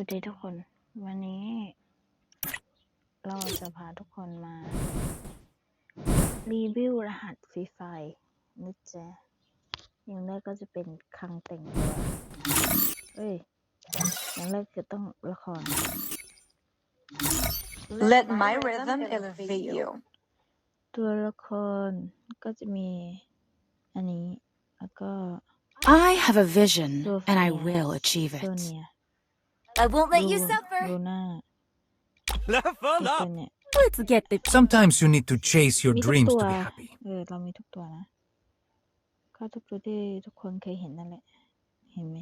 วัสดีทุกคน วันนี้ เราจะพาทุกคนมา รีวิวรหัสฟรีไฟนะจ๊ะอย่างแรกก็จะเป็นคลังแต่งตัวเอ้ยอย่างแรกคือต้องละคร Let my rhythm elevate you. ตัวละครก็จะมี อันนี้ แล้วก็ I have a vision, ตัว and I เฟีย will achieve ตัว it. เนี้ย I won't let you ลู suffer. ลูน่า Level ตัว up! เนี้ย Let's get the Sometimes you need to chase your มีทุก dreams ตัว to be happy. เออ เรามีทุกตัวนะ ก็ทุกตัวที่ทุกคนเคยเห็นนั่นแหละ เห็นไหม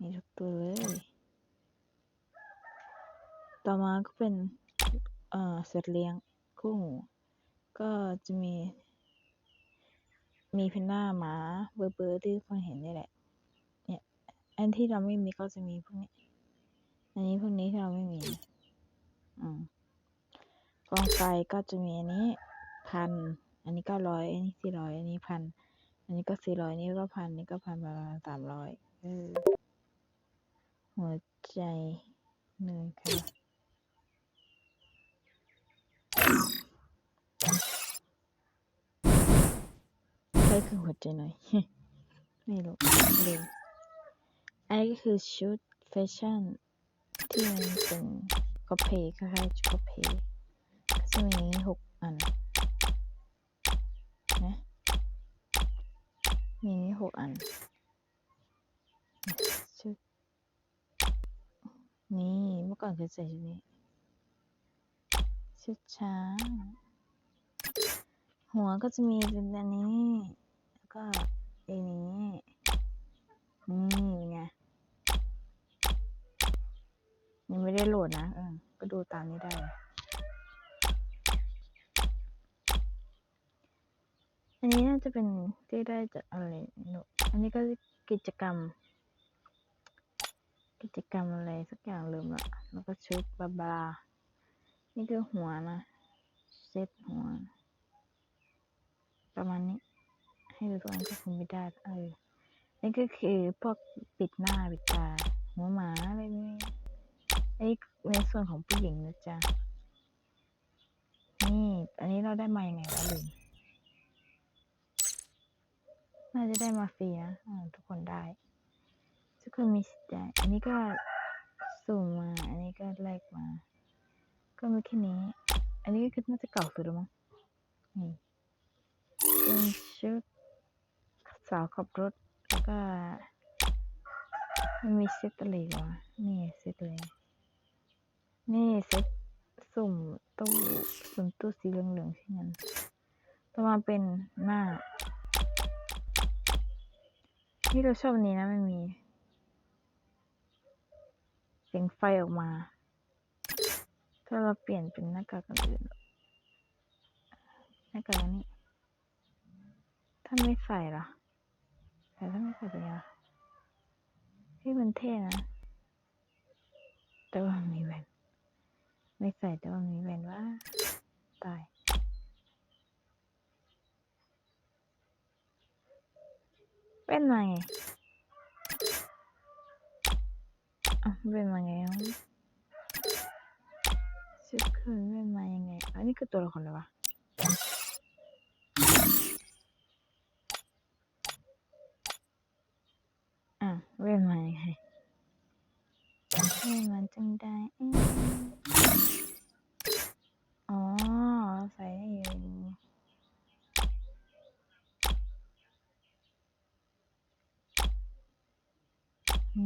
มีทุกตัวเลย ต่อมาก็เป็น เอ่อสัตว์เลี้ยงคู่หู ก็จะมี มีเพนด้าหมา เบอร์เบอร์ที่ทุกคนเห็นนี่แหละเนี่ย อันที่เราไม่มีก็จะมีพวกนี้ อันนี้พวกนี้ที่เราไม่มี อืมกองไฟก็จะมีอันนี้พัน อันนี้เก้าร้อย อันนี้สี่ร้อย อันนี้พัน อันนี้ก็สี่ร้อยอันนี้ก็พันอันนี้ก็พันประมาณสามร้อยหัวใจหนึ่งค่ะใช่คือหัวใจหน่อย ไม่รู้ลืมอั นนี้ก็คือชุดแฟชั่นที่มันเป็นกอเพคล้ายๆชุดกอเพก็จะมีหกอันนะมีนี้หกอันชุดนี่เมื่อก่อนเคยใส่ชุดนี้ชุดช้างหัวก็จะมีเป็นอันนี้ แล้วก็อันนี้ นี่ไง ได้โหลดนะเออก็ดูตามนี้ได้ อันนี้น่าจะเป็นที่ได้จากอะไรไม่รู้อันนี้ก็กิจกรรม กิจกรรมอะไรสักอย่างลืมละแล้วก็ชุดบาบานี่คือหัวนะ เซตหัว ประมาณนี้ ให้ดูตัวอันก็คงไม่ได้เออนี่ก็คือพวกปิดหน้าปิดตาหัวหมาอะไรนี่ ในส่วนของผู้หญิงนะจ๊ะ นี่ อันนี้เราได้มาอยังไงวะลืมน่าจะได้มาฟรีนะทุกคนได้ ทุกคนมีสิทธิ์ได้อันนี้ก็สุ่มมา อันนี้ก็แลกมา ก็มีแค่นี้ อันนี้ก็คือน่าจะเก่าสุดแล้วมั้ง นี่เป็นชุดสาวขับรถ แล้วก็มันมีเซตอะไรวะนี่เซตเลย นี่เซตสุ่มตู้สุ่มตู้สีเหลืองๆใช่ไหมต่อมาเป็นหน้าที่เราชอบนี้นะมันมี เสียงไฟออกมา ถ้าเราเปลี่ยนเป็นหน้ากากอื่นหน้ากากนี้ ถ้าไม่ใส่ล่ะแต่ถ้าไม่ใส่เป็นยังไงที่มันเท่นะ แต่ว่ามีแว่น ไม่ใส่แต่ว่ามีแวนว่าตายเป็นมาไงอะเป็นมาไงอะชุดคืนเป็นมายังไง อันนี้คือตัวละครเลยวะอะเป็นมายังไงเป็นมาจังได้อืมอ๋อ ใส่ได้อยู่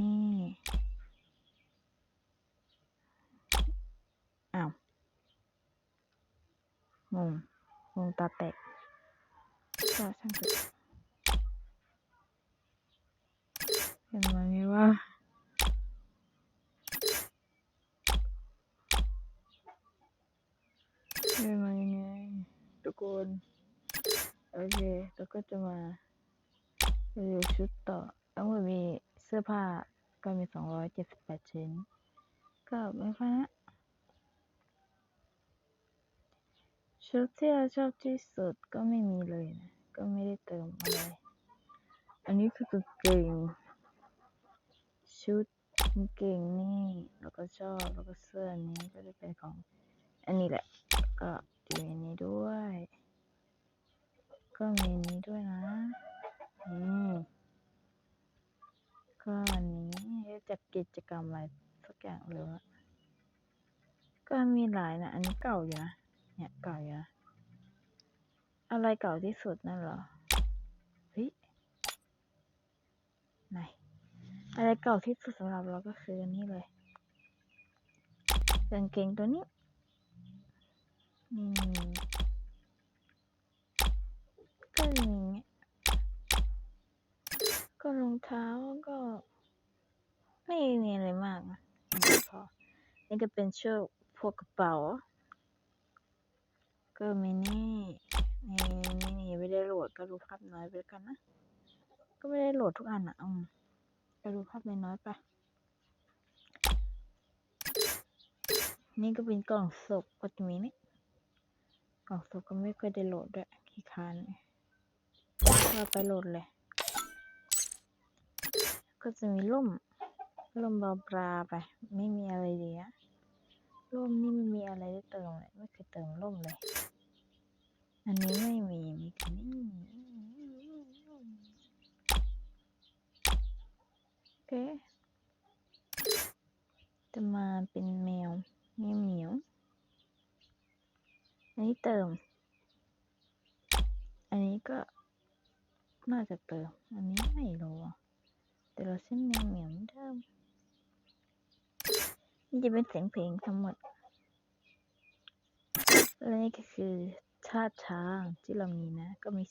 นี่ อ้าว งง งงตาแตกก็ช่างเถอะเห็นไหมว่าเป็นมายังไงทุกคนโอเคแล้วก็จะมารีวิวชุดต่อทั้งหมดมีเสื้อผ้าก็มีสองร้อยเจ็ดสิบแปดชิ้น ก็ไม่ค่อยนะ ชุดที่เราชอบที่สุดก็ไม่มีเลยนะ ก็ไม่ได้เติมอะไร อันนี้คือกางเกง ชุดกางเกงนี่แล้วก็ชอบแล้วก็เสื้อนี้ก็จะเป็นของ อันนี้แหละ ก็จะมีอันนี้ด้วย ก็มีนี้ด้วยนะนี่ก็อันนี้จะกิจกรรมอะไรสักอย่างเลยวะก็มีหลายนะ อันนี้เก่าอยู่นะ เนี่ยเก่าอยู่นะอะไรเก่าที่สุดนั่นเหรอเฮ้ยไหนอะไรเก่าที่สุดสำหรับเราก็คืออันนี้เลยกางเกงตัวนี้นี่ก็อย่างเงี้ยก็รองเท้าก็ ไม่มีอะไรมากนะพอนี่ก็เป็นช่วพวกกระเป๋า ก็มีนี่นี่นี่นี่ไม่ได้โหลดก็ดูภาพน้อยไปกันนะ ก็ไม่ได้โหลดทุกอันอะอืมก็ดูภาพน้อยไป นี่ก็เป็นกล่องศพก็จะมีนี่กล่องศพก็ไม่เคยได้โหลดด้วยขี้คานเราไปโหลดเลย ก็จะมีร่มร่มบาปลาไป ไม่มีอะไรดีอะร่มนี่ไม่มีอะไรได้เติมเลย ไม่เคยเติมร่มเลย อันนี้ไม่มีมีแต่นี่โอเคจะมาเป็นแมวแมวเหมียวอันนี้เติม อันนี้ก็น่าจะเติม อันนี้ไม่รู้แต่เราเส้นแมวเหมียวเมือนเดิมนี่จะเป็นเสียงเพลงทั้งหมดและนี่ก็คือ ท่าทางที่เรามีนะ ก็มี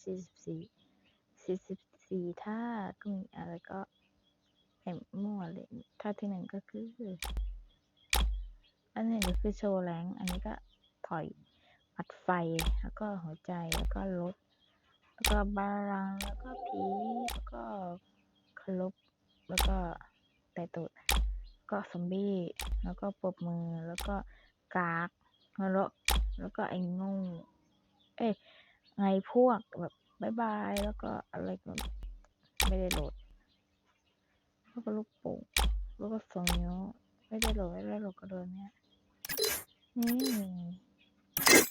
44 44ท่าก็มีอะไรก็แอบมั่วเลยท่าที่หนึ่งก็คือ อันนี้ก็คือโชว์แรงอันนี้ก็ถอยปัดไฟแล้วก็หัวใจแล้วก็รถแล้วก็บาลังแล้วก็ผีแล้วก็คลบแล้วก็ไต่ตูดก็ซอมบี้แล้วก็ปรบมือแล้วก็กากแล้วก็แล้วก็ไอ้โงู เอ้ยไงพวกแบบบายบายแล้วก็อะไรก็ไม่ได้โหลดแล้วก็ลูกโป่งแล้วก็สองนิ้วไม่ได้โหลดไม่ได้โหลดก็โดนเนี่ยนี่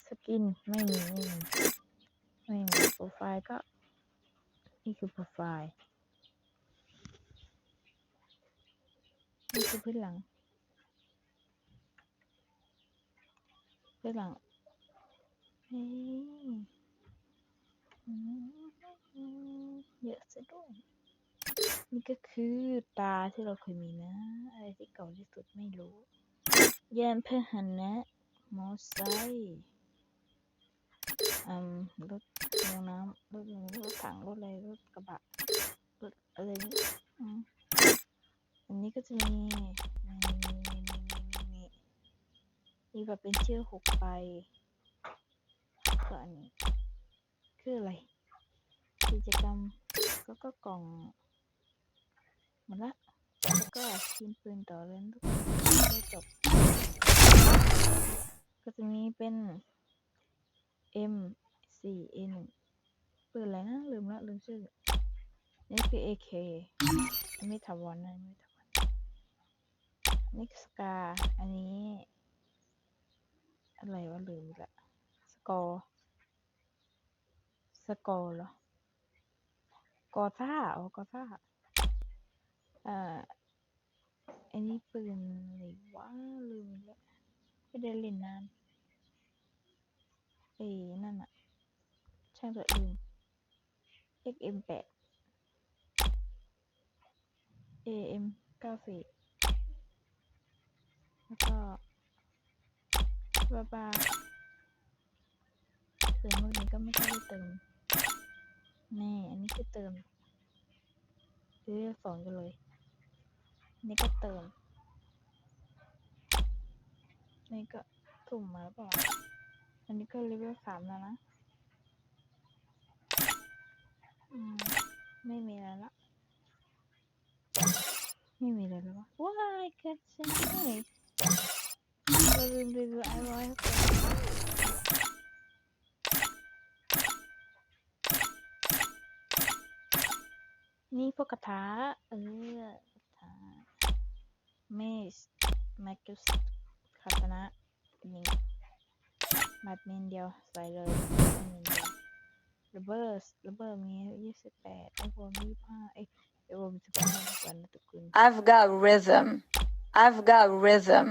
สกินไม่มีไม่มีไม่มีโปรไฟล์ก็ นี่คือโปรไฟล์นี่คือพื้นหลังพื้นหลัง เยอะซะด้วย นี่ก็คือตาที่เราเคยมีนะ อะไรที่เก่าที่สุดไม่รู้ยานพาหนะ มอไซค์อืมรถลงน้ำรถรถถังรถอะไรรถกระบะรถอะไรนี่อันนี้ก็จะมีนี่นี่นี่นี่นี่นี่นี่แบบเป็นชื่อหกไป ก็อันนี้ คืออะไร กิจกรรมก็ก็กล่องหมดละแล้วก็ยิงปืนต่อเลยทุกคนไม่จบ ก็จะมีเป็น M 4 A 1ปืนอะไรนะ ลืมละลืมชื่อ นี่คือ AK ไม่ถาวรนะไม่ถาวรนี่สกา อันนี้ อะไรวะลืมละสกอร์ สกอร์เหรอ กอซ่าอ๋อกอซ่าเอ่ออันนี้ปืนอะไรวะลืมแล้วไม่ได้เล่นนานเอ้นั่นอะช่างเถอะลืม XM8 AM 94 แล้วก็บาบาเติมพวกนี้ก็ไม่ค่อยได้เติม นี่อันนี้คือเติมซื้อสองกันเลยนี่ก็เติม นี่ก็ถุ่มมาแล้วเปล่าอันนี้ก็เลเวลสามแล้วนะ อืม ไม่มีอะไรละ ไม่มีอะไรแล้ววะว้ายเกิดเสียงเลยเราลืมรีวิวไอ้รอยให้ฟัง นี่พวกกระทะเออกระทะ is Marcus คาตนะนี่บัตเมนเดียวใส่เลยเมนเดียวระเบิดระเบิดมียี่สิบแปดไอโฟนยี่ห้าเอ้ยไอโฟนสิบห้าวันละตุกุล I've got rhythm. I've got rhythm.